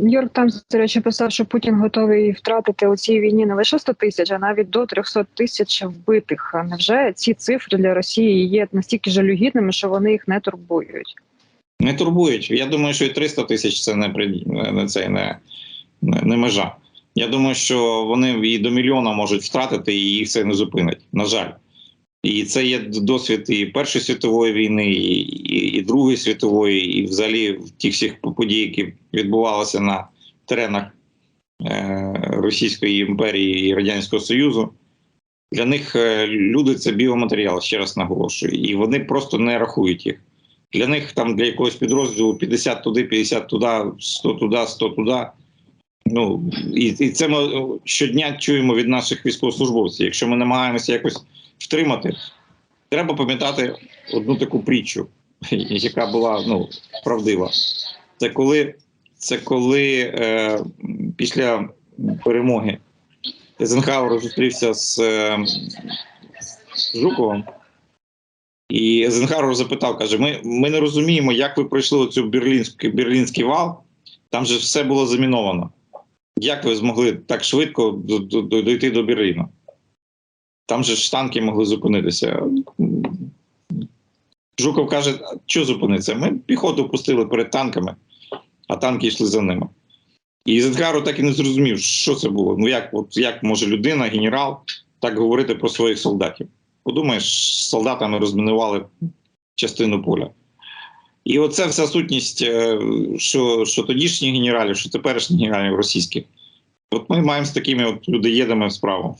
Нью-Йорк Таймс, до речі, писав, що Путін готовий втратити у цій війні не лише 100 тисяч, а навіть до 300 тисяч вбитих. Невже ці цифри для Росії є настільки жалюгідними, що вони їх не турбують? Не турбують. Я думаю, що і 300 тисяч це не не це не, не межа. Я думаю, що вони і до мільйона можуть втратити, і їх це не зупинить. На жаль. І це є досвід і Першої світової війни, і, і, і Другої світової, і взагалі тих всіх подій, які відбувалися на теренах е, Російської імперії і Радянського Союзу. Для них е, люди це біоматеріал, ще раз наголошую, і вони просто не рахують їх. Для них там для якогось підрозділу 50 туди, 50 туди, 100 туди, 100 туди. Ну і, і це ми щодня чуємо від наших військовослужбовців. Якщо ми намагаємося якось втримати, треба пам'ятати одну таку притчу, яка була ну, правдива. Це коли, це коли е, після перемоги Езенхауер зустрівся з е, Жуковим. І Езенхауер запитав, каже: ми, ми не розуміємо, як ви пройшли оцю берлінський, берлінський вал, там же все було заміновано. Як ви змогли так швидко до- до- Берліну? Там же ж танки могли зупинитися. Жуков каже: що зупинитися? Ми піхоту пустили перед танками, а танки йшли за ними. І Зенгару так і не зрозумів, що це було. Ну як, от як може людина, генерал, так говорити про своїх солдатів? Подумаєш, солдатами розмінували частину поля. І оце вся сутність, е, що, що тодішніх генералів, що теперішніх генералів російських. От ми маємо з такими от людоєдами справу.